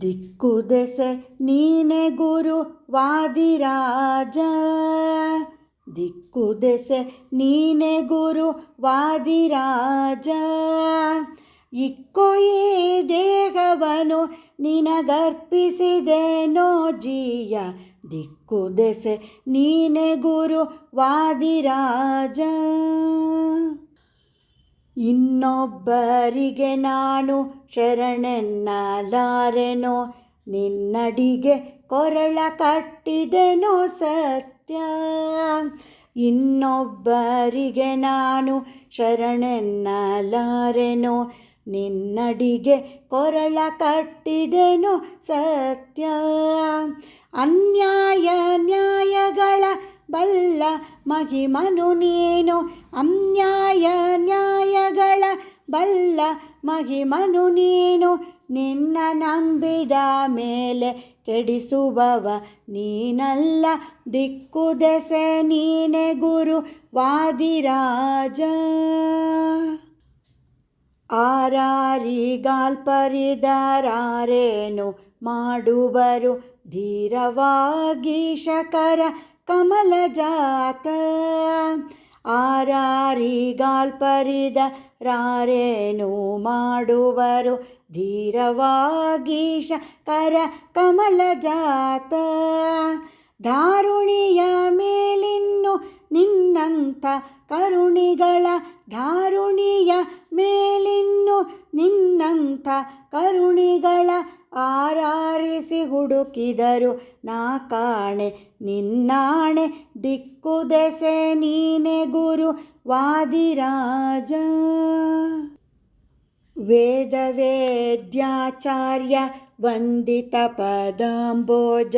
ದಿಕ್ಕು ದೆಸೆ ನೀನೆ ಗುರು ವಾದಿರಾಜ. ದಿಕ್ಕು ದೆಸೆ ನೀನೆ ಗುರು ವಾದಿರಾಜ. ಇಕ್ಕೋ ಈ ದೇಹವನು ನಿನಗರ್ಪಿಸಿದೆನೋ ಜೀಯ. ದಿಕ್ಕು ದೆಸೆ ನೀನೆ ಗುರು ವಾದಿರಾಜ. ಇನ್ನೊಬ್ಬರಿಗೆ ನಾನು ಶರಣೆನ್ನಲಾರೆನೋ ನಿನ್ನಡಿಗೆ ಕೊರಳ ಕಟ್ಟಿದೆನೋ ಸತ್ಯ. ಇನ್ನೊಬ್ಬರಿಗೆ ನಾನು ಶರಣೆನ್ನಲಾರೆನೋ ನಿನ್ನಡಿಗೆ ಕೊರಳ ಕಟ್ಟಿದೆನೋ ಸತ್ಯ. ಅನ್ಯಾಯ ನ್ಯಾಯಗಳ ಬಲ್ಲ ಮಹಿಮನು ನೀನು ಅನ್ಯಾಯ ನ್ಯಾಯಗಳ ಬಲ್ಲ ಮಹಿಮನು ನೀನು ನಿನ್ನ ನಂಬಿದ ಮೇಲೆ ಕೆಡಿಸುವವ ನೀನಲ್ಲ. ದಿಕ್ಕು ದೆಸೆ ನೀನೆ ಗುರು ವಾದಿರಾಜ. ಆರಾರಿಗಾಲ್ಪರಿದರಾರೇನು ಮಾಡುವರು? ಧೀರವಾಗಿ ಶಕರ ಕಮಲ ಜಾತ. ಆರಾರಿಗಾಲ್ಪರಿದ ರಾರೇನು ಮಾಡುವರು? ಧೀರವಾಗೀಶ ಕರ ಕಮಲ ಜಾತ. ಧಾರುಣಿಯ ಮೇಲಿನ್ನು ನಿನ್ನಂಥ ಕರುಣಿಗಳ ಧಾರುಣಿಯ ಮೇಲಿನ್ನು ನಿನ್ನಂಥ ಕರುಣಿಗಳ ಆರಾರಿಸಿ ಹುಡುಕಿದರು ನಾ ಕಾಣೆ ನಿನ್ನಾಣೆ ದಿಕ್ಕು ದೆಸೆ ನೀನೆ ಗುರು ವಾದಿರಾಜ ವೇದ ವೇದ್ಯಾಚಾರ್ಯ ವಂದಿತ ಪದಾಂಬೋಜ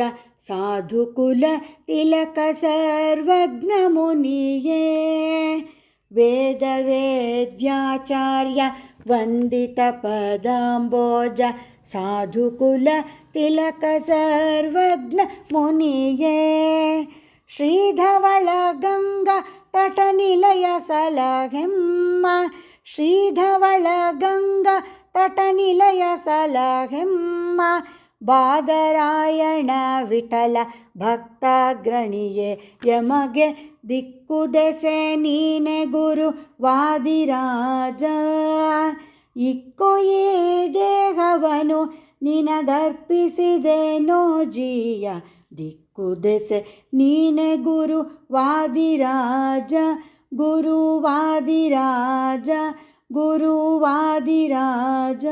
वन्दितपदाम्बोज साधुकुल तिलकसर्वज्ञमुनिये श्रीधवळगङ्गतटनिलय सलहिम्म श्रीधवळगङ्गतटनिलय सलहिम्म ಬಾದರಾಯಣ ವಿಠಲ ಭಕ್ತಾಗ್ರಣಿಯೇ, ಯಮಗೆ ದಿಕ್ಕು ದೆಸೆ ನೀನೆ ಗುರು ವಾದಿರಾಜ. ಇಕ್ಕೋ ಈ ದೇಹವನು ನಿನಗರ್ಪಿಸಿದೆನೋ ಜೀಯ ದಿಕ್ಕು ದೆಸೆ ನೀನೆ ಗುರು ವಾದಿರಾಜ. ಗುರು ವಾದಿರಾಜ ಗುರು ವಾದಿರಾಜ.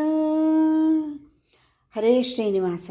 ಹರೇ ಶ್ರೀನಿವಾಸ